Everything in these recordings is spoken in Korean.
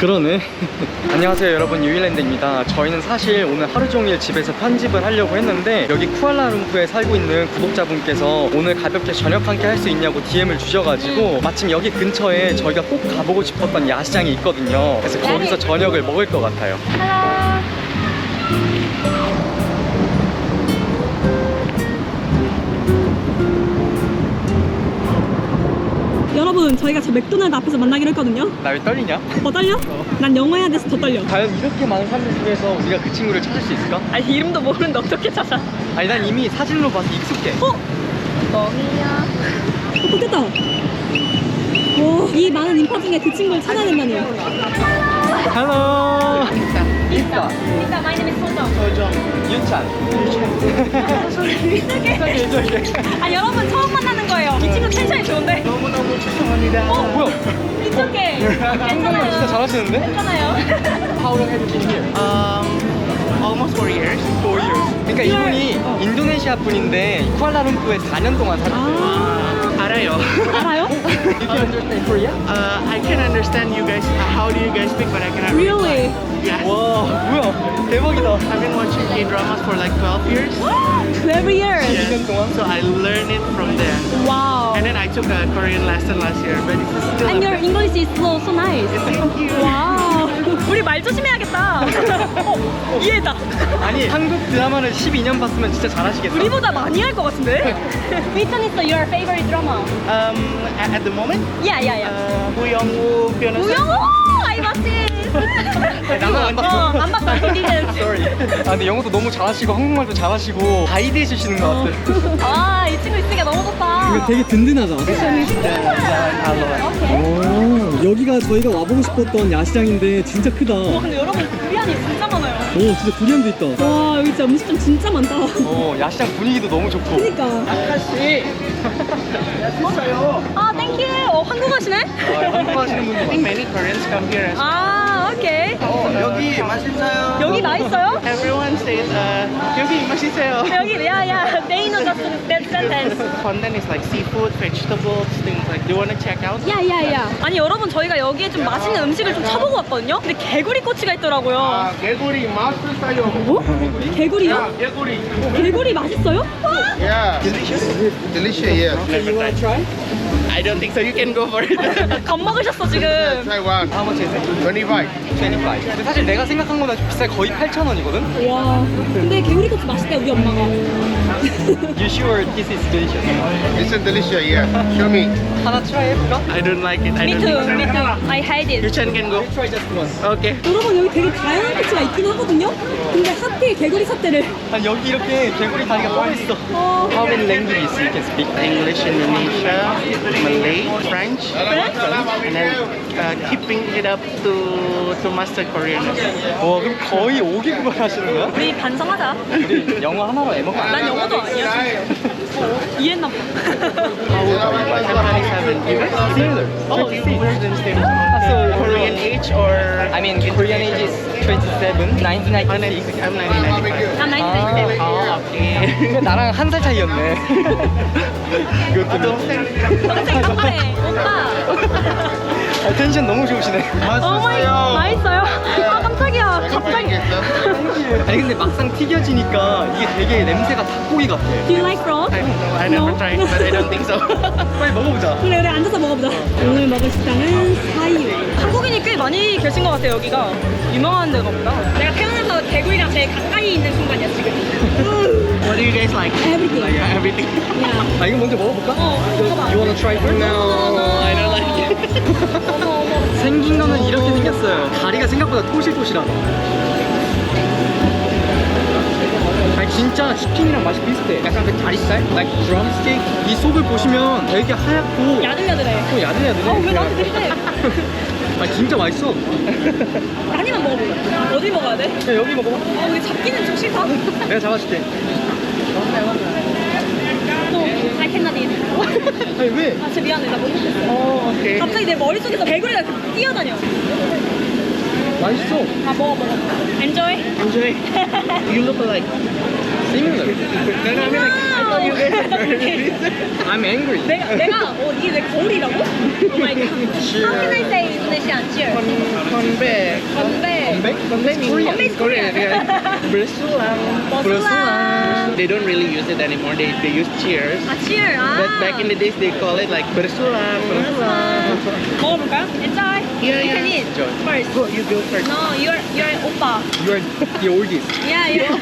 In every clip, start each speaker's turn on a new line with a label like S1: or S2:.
S1: 그러네. 안녕하세요 여러분 유일랜드입니다. 저희는 사실 오늘 하루 종일 집에서 편집을 하려고 했는데 여기 쿠알라룸푸에 살고 있는 구독자분께서 오늘 가볍게 저녁 함께 할 수 있냐고 DM을 주셔가지고 마침 여기 근처에 저희가 꼭 가보고 싶었던 야시장이 있거든요. 그래서 거기서 저녁을 먹을 것 같아요.
S2: 여러분 저희가 저 맥도날드 앞에서 만나기로 했거든요
S1: 나 왜 떨리냐?
S2: 더 떨려? 난 영어 해야 돼서 더 떨려
S1: 과연 이렇게 많은 사람들 중에서 우리가 그 친구를 찾을 수 있을까?
S2: 아니 이름도 모르는데 어떻게 찾아
S1: 아니 난 이미 사진으로 봐서 익숙해.
S2: 어? 뻥이야 어 됐다 와이 많은 인파 중에 그 친구를 된다니
S1: Hello. 인스타.
S2: 일단 my name is 소정
S1: 윤찬.
S2: 아 여러분 처음 만나는 거예요 이 친구 텐션이 좋은데
S1: 어 뭐야?
S2: 이쪽에
S1: 진짜
S2: 괜찮아요
S1: 잘하시는데?
S2: 괜찮아요
S1: How long have you been here?
S3: Um, almost four years.
S1: Four years. 그러니까 이분이
S2: 어.
S1: 인도네시아 분인데 쿠알라룸푸에 4년 동안 살았어요.
S2: 아
S3: Arayo.
S2: 알아요?
S1: You can understand Korean?
S3: Uh, I can understand you guys. How do you guys speak? But I cannot.
S2: Really?
S3: Yes.
S1: 와 뭐야 대박이다.
S3: I've been watching K dramas for like 12 years.
S2: 12 years
S1: 2년 동안?
S3: So I learned it. Then I took a Korean lesson last year, but it's still.
S2: and your English is so, so nice
S3: Thank you.
S2: 와우 우리 말 조심해야겠다 어, 이해다
S1: 아니 한국 드라마를 12년 봤으면 진짜 잘하시겠다.
S2: 우리보다 많이 할 것 같은데? Which one is your favorite drama?
S3: Um, at, at the moment,
S2: Yeah, yeah, yeah.
S3: uh, Woo Young Woo, Fiona. Sun.
S2: 우영우! I watched it!
S1: 나는 안 봤어.
S2: 어, 안 봤어. I didn't.
S1: Sorry. 아 근데 영어도 너무 잘하시고 한국말도 잘하시고 가이드 해주시는 것 같아요.
S2: 아, 이 친구 있으니까 너무 좋다.
S4: 되게 든든하다.
S2: 오케이.
S4: 오, 여기가 저희가 와보고 싶었던 야시장인데 진짜 크다.
S2: 와,
S4: 오,
S2: 근데 여러분, 두리안이 진짜 많아요.
S4: 진짜 두리안도 있다.
S2: 와, 여기 진짜 음식점 진짜 많다.
S1: 어 야시장 분위기도 너무 좋고.
S2: 그니까.
S3: 아카씨.
S2: 아, 땡큐. 어, 한국 하시네?
S1: 아, 한국 하시는 분들
S3: I think many Koreans come here as
S2: 아, 오케이.
S1: 여기 맛있어요.
S2: 여기 맛있어요?
S3: Everyone says, uh, 여기 맛있어요.
S2: 여기, 야, 야. They know just that sentence.
S3: Content is like seafood, vegetables, things like. Do you want to check out?
S2: 야야야 아니 여러분 저희가 여기에 좀 맛있는 음식을 좀 쳐보고 왔거든요 근데 개구리 꼬치가 있더라고요
S3: 아, 개구리 맛있어요.
S2: 뭐? 개구리요?
S3: 개구리.
S2: 개구리 맛있어요?
S5: Yeah. Delicious? Delicious, yeah.
S3: You want to try? I don't think so. You can go for it.
S2: 겁먹으셨어 지금
S5: Try one.
S1: How much is it?
S5: 25.
S1: 25. 근데 사실 내가 생각한 거보다 좀 비싸 거의 8,000원이거든?
S2: 와 근데 개구리 꼬치 맛있대 우리 엄마가
S1: You sure this is delicious?
S5: This is delicious, yeah. Show me.
S1: 하나 try 해볼까?
S3: I don't like it. I
S2: Me
S3: don't
S2: too,
S3: think so.
S2: me too I hate it
S3: Yuchan can go.
S1: Try just one.
S3: Okay.
S2: 여러분 여기 되게 다양한 꼬치가 있긴 하거든요 근데 하필 개구리 삿대를
S1: 아니 여기 이렇게 개구리 다리가 떠있어.
S2: 어...
S1: How many languages you can speak?
S3: English, Indonesia, Malay, French, and then uh, keeping it up to to master Korean.
S1: 와 그럼 거의 5개국을 하시는 거야?
S2: 우리 반성하자
S1: 우리 영어 하나로 애먹고
S2: 안난
S1: 돼.
S2: 영어도 아니야 이해했나 봐
S3: I'm 27. You guys?
S1: Similar.
S3: Oh, we're the same.
S1: So
S3: Korean age or?
S1: I mean Korean age is 27, 1996.
S3: I'm 1995.
S2: 난 나이트
S1: 아,
S3: okay.
S1: 근데 나랑 한 살 차이였네. 이것 때문에.
S2: 동생 오빠
S1: 아, 텐션 너무 좋으시네.
S2: 어머니 맛있어요? 아 깜짝이야 갑자기
S1: 아니 근데 막상 튀겨지니까 이게 되게 냄새가 닭고기 같아.
S2: Do you like frog?
S3: I never
S2: No?
S3: tried, but I don't think so.
S1: 빨리 먹어보자.
S2: 그래 그래 앉아서 먹어보자 오늘 먹을 식당은 사이유 한국인이 꽤 많이 계신 것 같아요 여기가 유명한 데가 보다 내가 서 개구리랑 제일 가까이 있는 순간이야 지금
S3: What do you guys like?
S2: Everything
S3: Yeah, everything.
S2: 야.
S1: 아 이거 먼저 먹어볼까?
S2: 어 먹어봐
S1: You wanna try first?
S3: No, I don't like it.
S2: 어머 어머
S1: 생긴 거는 이렇게 생겼어요. 다리가 생각보다 토실토실하다. 아니 진짜 치킨이랑 맛이 비슷해. 약간 그 다리살, like drumstick. 이 속을 보시면 되게 하얗고
S2: 야들야들해
S1: 또 야들야들해.
S2: 아왜 나한테 그래
S1: 아 진짜 맛있어.
S2: 한 입만 먹어보자 어디 먹어야 돼?
S1: 야 여기 먹어봐.
S2: 아 여기 잡기는 좀 싫다
S1: 내가 잡아줄게.
S2: 또 I cannot eat
S1: 아니 왜?
S2: 아 진짜 미안해 나못 먹겠어
S3: Oh, okay.
S2: 갑자기 내 머릿속에서 개구리가 이렇게 뛰어다녀
S1: 맛있어.
S2: 아 먹어 먹어 Enjoy
S3: Enjoy. You look alike.
S1: Similar.
S3: No, no, I mean like, I thought you guys were very
S1: I'm angry.
S2: 내가 내가 어 이게 내 거울이라고? Oh my god. How can I say English and cheers.
S3: Konbae.
S2: 건배.
S3: Konbae means
S2: Konbae is
S3: Korean.
S2: Korean.
S3: yeah. Bersulang.
S2: 버슬랑.
S3: They don't really use it anymore. They they use cheers.
S2: 아, cheer. 아.
S3: But back in the days, they call it like bersulang.
S2: 먹어볼까요? Enjoy.
S3: Yeah,
S2: You can eat
S1: Enjoy.
S2: first.
S3: Go, you go first.
S2: No, you're you're 오빠.
S1: You're the oldest.
S2: Yeah, you're.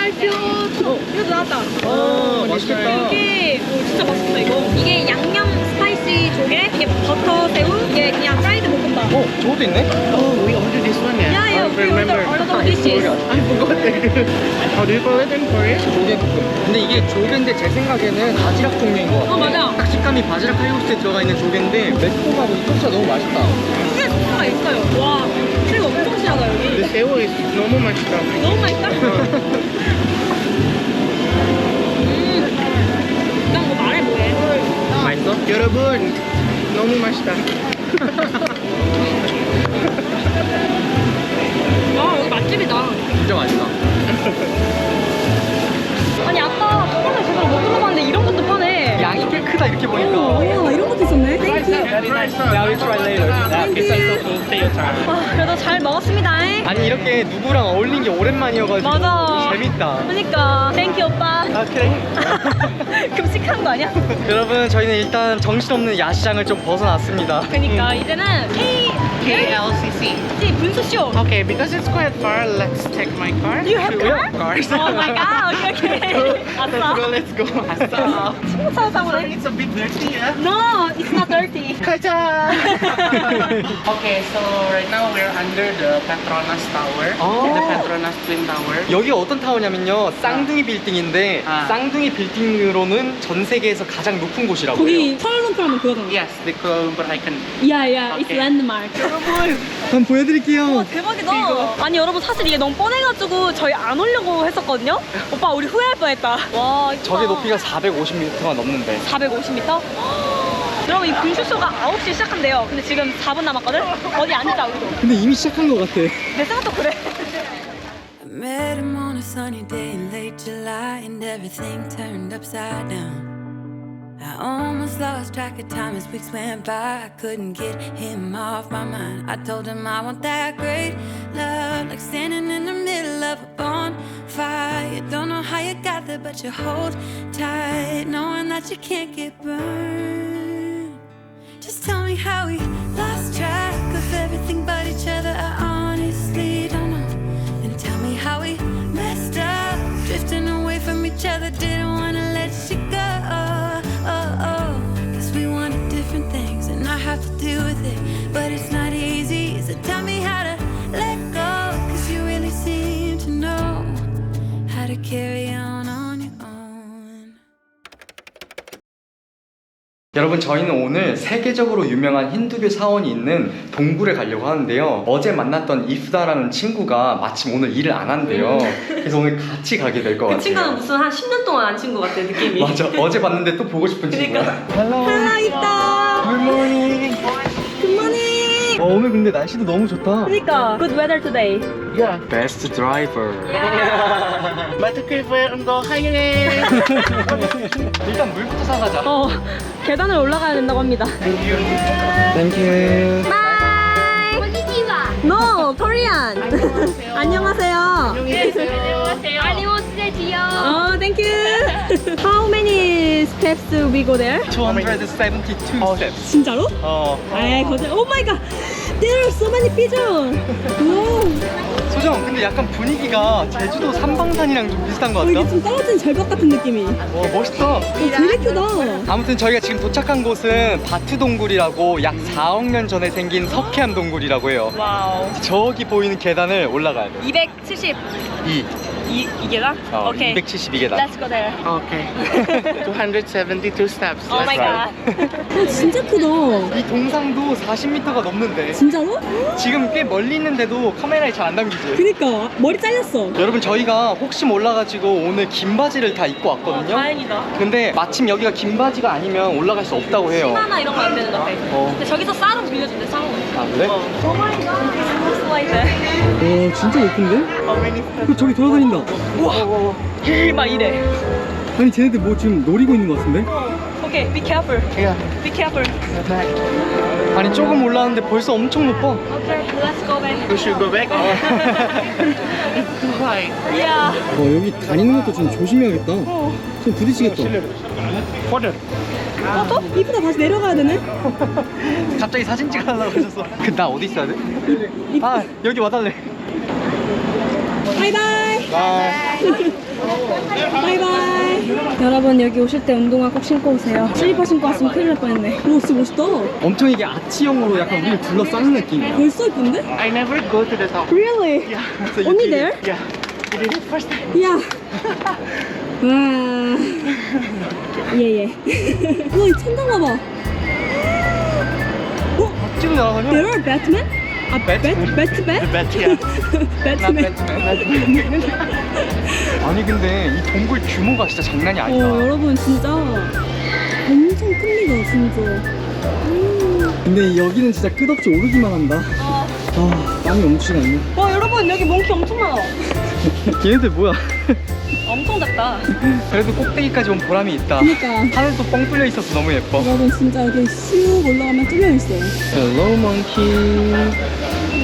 S2: I feel. 어, 이거 나왔다.
S1: 어, 맛있겠다.
S2: 이게 오, 진짜 맛있다 이거. 이게 양념 스파이시 조개, 이게 버터 새우, 이게 그냥 프라이드 볶음밥.
S1: 어, 저것도 있네?
S3: Oh, we ordered this one, yeah.
S2: Yeah, we order order dishes.
S3: I forgot. How do you call it in Korean?
S1: 조개볶음. 근데 이게 조개인데 제 생각에는 바지락 종류인 것 같아요.
S2: 어, 맞아.
S1: 딱 식감이 바지락 칼국수에 들어가 있는 조개인데 매콤하고 이 소스가 너무 맛있다.
S2: 이게 소스가 있어요. 와, 새우 엄청 진하다 여기.
S3: seo is 너무 맛있다.
S2: 너무 맛있다.
S1: 맛있어?
S3: 여러분, 너무 맛있다.
S2: 아 여기 맛집이다.
S1: 진짜 맛있다.
S2: 아니 아까 초반에 제대로 못 들어봤는데 이런 것도 파네.
S1: 양이 꽤 크다 이렇게 보니까.
S2: 와 그래도 잘 먹었습니다.
S1: 아니 이렇게 누구랑 어울린 게 오랜만이어가지고
S2: 맞아.
S1: 재밌다.
S2: 그러니까 땡큐 오빠.
S1: 오케이.
S2: 급식한 거 아니야?
S1: 여러분 저희는 일단 정신없는 야시장을 좀 벗어났습니다.
S2: 그러니까 이제는 K
S3: KLCC.
S2: K 분수 쇼.
S3: Okay, because it's quite far, let's take my car.
S2: You have car?
S3: Cars.
S2: Oh my god. Okay okay.
S3: Let's go,
S2: 아싸.
S3: let's go. 아싸.
S2: 그래.
S3: It's a bit dirty, yeah?
S2: No, it's not dirty.
S3: 가자. okay, so right now we're under the Petronas Tower.
S1: Oh.
S3: The Petronas Twin Tower.
S1: 여기가 어떤 타워냐면요 쌍둥이 빌딩인데
S3: 아.
S1: 쌍둥이 빌딩으로는 전 세계에서 가장 높은 곳이라고 해요.
S2: 거기 하면 그거잖아.
S3: Yes, the Kuala Lumpur icon.
S2: Yeah, yeah, it's
S3: Okay.
S2: landmark.
S1: 한번 보여드릴게요.
S2: 대박이다. 아니 여러분 사실 이게 너무 뻔해가지고 저희 안 오려고 했었거든요. 오빠 우리 후회할 뻔했다. 와 이쁘다.
S1: 저게 높이가 450m가 넘는데
S2: 450m? 여러분 이 분수쇼가 9시에 시작한대요. 근데 지금 4분 남았거든? 어디 앉자 우리도.
S1: 근데 이미 시작한 것 같아.
S2: 내 생각도 그래.
S6: I met him on a sunny day in late July, and everything turned upside down. Almost lost track of time as weeks went by. I couldn't get him off my mind. I told him I want that great love, like standing in the middle of a bonfire. Don't know how you got there, but you hold tight, knowing that you can't get burned. Just tell me how we lost track of everything but each other. I honestly don't know. And tell me how we messed up, drifting away from each other. Didn't wanna to carry on on your own.
S1: 여러분 저희는 오늘 세계적으로 유명한 힌두교 사원이 있는 동굴에 가려고 하는데요. 어제 만났던 이프다라는 친구가 마침 오늘 일을 안 한대요. 그래서 오늘 같이 가게 될것 같아요.
S2: 그 친구는 무슨 한 10년 동안 안 친 것 같아 느낌이.
S1: 맞아. 어제 봤는데 또 보고 싶은 친구야. 헬로.
S2: 하나 있다.
S1: 굿모닝.
S2: 굿모닝.
S1: 어, 오늘 근데 날씨도 너무 좋다.
S2: 그러니까 good weather today.
S3: Yeah.
S1: 베스트 드라이버.
S3: Batu River untuk highway.
S1: 일단 물부터 사가자.
S2: 어 계단을 올라가야 된다고 합니다.
S1: 땡큐.
S2: Bye. No, Korean. 안녕하세요. Oh, thank you. How many steps we go there?
S1: 272 steps.
S2: 진짜로?
S1: 어.
S2: 에이 거짓. Oh my god. There are so many pigeons. Wow.
S1: 소정, 근데 약간 분위기가 제주도 삼방산이랑 좀 비슷한 것
S2: 어, 이게
S1: 같다.
S2: 좀 떨어진 절벽 같은 느낌이. 어,
S1: 와, 멋있다.
S2: 되게 크다.
S1: 아무튼 저희가 지금 도착한 곳은 바투 동굴이라고 약 4억 년 전에 생긴 석회암 동굴이라고 해요.
S2: 와우.
S1: 저기 보이는 계단을 올라가야 돼.
S2: 270.
S1: 이,
S2: 이 이게 다?
S1: 어,
S2: 오케이.
S1: 272계단.
S2: Let's go there.
S3: Okay. 272 steps.
S2: Oh my god. 어, 진짜 크다.
S1: 이 동상도 40m가 넘는데
S2: 진짜로?
S1: 지금 꽤 멀리 있는데도 카메라에 잘 안 담기지.
S2: 그니까 머리 잘렸어.
S1: 여러분 저희가 혹시 몰라가지고 오늘 긴 바지를 다 입고 왔거든요.
S2: 다행이다.
S1: 근데 마침 여기가 긴 바지가 아니면 올라갈 수 없다고 해요.
S2: 하나 이런 거 안 되는 것 같아.
S1: 어.
S2: 근데 저기서 쌀은 빌려준대 쌀은.
S1: 아 그래?
S2: 오 마이 갓.
S4: 와 진짜 예쁜데? 그 저기 돌아다닌다.
S2: 우와. 막 이래.
S4: 아니 쟤네들 뭐 지금 노리고 있는 것 같은데?
S2: 오케이, be careful.
S3: Yeah.
S2: Be careful.
S3: Back.
S1: 아니 조금 올라왔는데 벌써 엄청 높아
S2: Okay, let's go back.
S3: We should go back. Why?
S2: Yeah.
S4: 어, 여기 다니는 것도 좀 조심해야겠다. 좀 부딪히겠다.
S2: 어, 또? 이쁘다 다시 내려가야 되네?
S1: 갑자기 사진 찍으려고 하셨어 그나 어디 있어야 돼? 아 여기 와달래
S2: 바이바이. 바이바이. 여러분 여기 오실 때 운동화 꼭 신고 오세요. 슬리퍼 신고 왔으면 큰일 날 뻔했네. 오 진짜 멋있다.
S1: 엄청 이게 아치형으로 약간 우리를 둘러싸는 느낌이야
S2: 벌써 이쁜데?
S3: I never go to the top.
S2: Really?
S3: Yeah.
S2: Only there?
S3: Yeah. You did it first time.
S2: 야. 와. 예예. 우와 이 천장 봐봐. 어?
S1: 지금 나가면
S2: There are Batman? 아
S1: Batman?
S2: 배트 배?
S3: But yeah.
S2: 배트맨.
S1: 아니 근데 이 동굴 규모가 진짜 장난이
S2: 어
S1: 아니다
S2: 여러분 진짜 엄청 큽니다 진짜. 음.
S4: 근데 여기는 진짜 끝없이 오르기만 한다.
S2: 어.
S4: 아, 땀이 넘치지 않네.
S2: 와 여러분 여기 몽키 엄청 많아.
S1: 얘네들 뭐야
S2: 엄청 작다.
S1: 그래도 꼭대기까지 온 보람이 있다
S2: 그니까.
S1: 하늘도 뻥 뚫려 있어서 너무 예뻐
S2: 여러분 진짜 여기 슉 올라가면 뚫려 있어.
S1: Hello monkey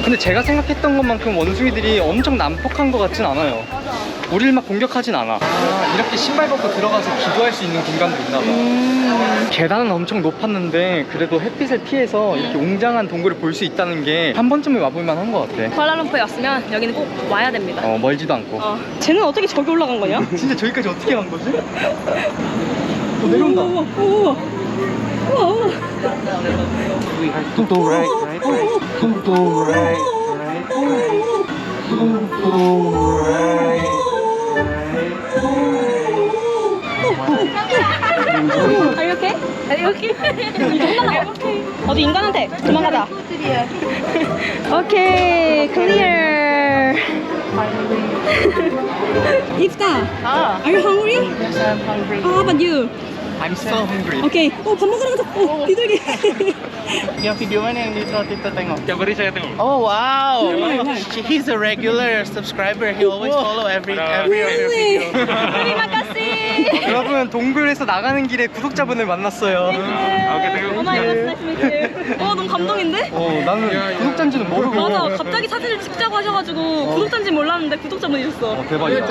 S1: 근데 제가 생각했던 것만큼 원숭이들이 엄청 난폭한 것 같진 않아요 우리를 막 공격하진 않아 아, 이렇게 신발 벗고 들어가서 기도할 수 있는 공간도 있나 봐
S2: 음.
S1: 계단은 엄청 높았는데 그래도 햇빛을 피해서 이렇게 웅장한 동굴을 볼 수 있다는 게 한 번쯤은 와볼 만한 것 같아
S2: 쿠알라룸푸에 왔으면 여기는 꼭 와야 됩니다.
S1: 어 멀지도 않고
S2: 어. 쟤는 어떻게 저기 올라간 거냐?
S1: 진짜 저기까지 어떻게 간 거지? 어, 내려온다
S2: 우와 우와 우와 우와.
S3: Have to go right, right, right. To go right,
S2: Are you okay? Are you okay? 도망가. 어디 인간한테 도망가자. 오케이, 클리어. 이프타.
S3: Ah.
S2: Are you hungry?
S3: Yes, I'm hungry.
S2: How about you?
S1: I'm so hungry
S2: 오케이. 어, 밥 먹으러 가자. 어, 비둘기.
S3: Yung video mana yang dito Tito tengok? Yang beri saya tengok. Oh wow. He- He's a regular subscriber. He always follow every every of your
S2: Really?
S3: videos.
S2: Terima kasih.
S1: 여러분 동굴에서 나가는 길에 구독자분을 만났어요
S2: meet you. 어, 너무 감동인데?
S1: 어 나는 구독자인지는 모르고
S2: 맞아. 갑자기 사진을 찍자고 하셔가지고 구독자인지 몰랐는데 구독자분이셨어.
S1: 어, 대박이다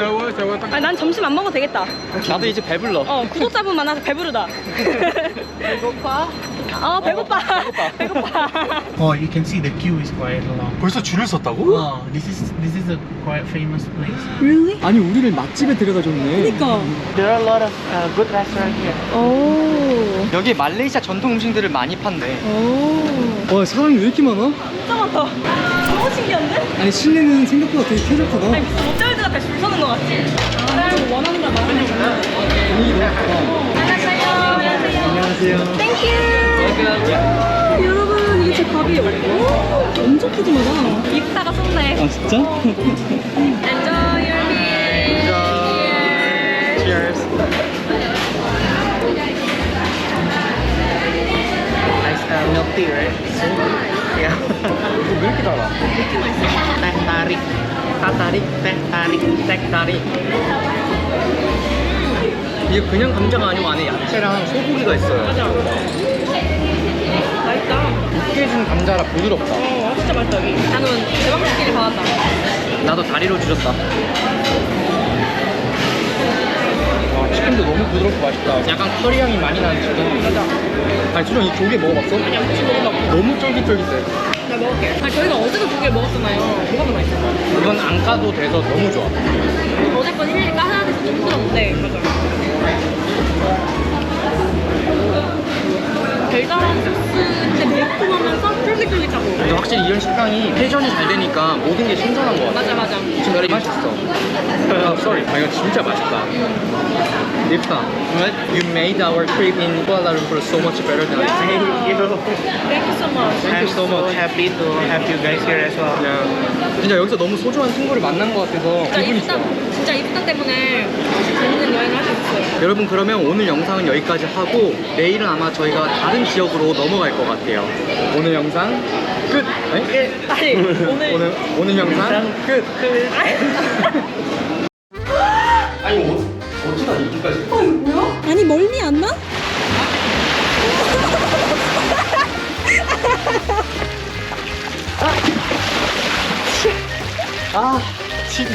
S2: 아니, 난 점심 안 먹어도 되겠다.
S1: 나도 이제 배불러
S2: 어, 구독자분 많아서 배부르다. 배고파? 어, 배고파. 배고파.
S3: Oh, you can see the queue is quite long.
S1: 벌써 줄을 섰다고?
S3: Oh, this is this is a quite famous place.
S2: Really?
S4: 아니, 우리를 맛집에 데려다 줬네.
S2: 그니까.
S3: There are a lot of uh, good restaurants here.
S2: 오.
S1: 여기 말레이시아 전통 음식들을 많이 판대
S2: 오.
S4: 와, 사람이 왜 이렇게 많아?
S2: 진짜 많다. 너무 신기한데?
S4: 아니, 실내는 생각보다 되게 쾌적하다.
S2: 아니, 무슨 롯데월드가 다줄 서는 것 같지? 아, 좀 원하는 걸 말하는 거야.
S4: 분위기 너무 좋다.
S2: 안녕하세요.
S4: 안녕하세요.
S2: 땡 큐. 여러분, 이게 제 밥이에요. 오, 엄청 푸짐하다. 입사가 쏜네.
S4: 아, 진짜?
S2: Enjoy your meal.
S1: Cheers
S3: Nice uh, milk tea, right? Yeah.
S1: 왜 이렇게 달아?
S3: Teh tarik. Tatarik. Teh tarik. Teh tarik.
S1: 이게 그냥 감자가 아니고 안에 야채랑 소고기가 있어요
S2: 맛있다.
S1: 으깨진 감자라 부드럽다
S2: 어, 진짜 맛있다, 여기. 나는 대박 먹기를 받았다.
S1: 나도 다리로 줄였다 와 치킨도 너무 부드럽고 맛있다 약간 커리 향이 많이 나는 치킨 맞아 아니 수정 이 조개 먹어봤어?
S2: 아니, 혹시 먹어봐.
S1: 너무 쫄깃쫄깃해
S2: 나 먹을게. 아니, 저희가 어제도 두개 먹었잖아요. 뭐가 더 맛있어?
S1: 이건 안 까도 돼서 너무 좋아
S2: 어제 건 일일이 까야 돼서 좀 부드러운데. 맞아. 달달한 소스인데 매콤하면서 쫄깃쫄깃하고.
S1: 근데 확실히 이런 식당이 회전이 잘 되니까 모든 게 신선한 것 같아
S2: 맞아, 맞아.
S1: 지금 very 맛있어 아, sorry 아 이거 진짜 맛있다 립다 You made our trip in Kuala Lumpur so much better than I
S3: Thank you.
S2: Thank you so much.
S1: Thank
S3: I'm
S1: you so much
S3: happy to have you guys here as well.
S1: 네. 진짜 여기서 너무 소중한 친구를 만난 것 같아서
S2: 진짜
S1: 기분이 좋아
S2: 진짜 이쁘다 때문에 재밌는 여행을 할 수 있어요.
S1: 여러분 그러면 오늘 영상은 여기까지 하고 내일은 아마 저희가 다른 지역으로 넘어갈 것 같아요. 오늘 영상 끝! 아니, 예,
S2: 아니 오늘,
S1: 오늘, 오늘 영상 끝! 그- 아니 어, 어쩌다 이렇게까지 어,
S2: 아니 멀리 안 나?
S1: 아 진짜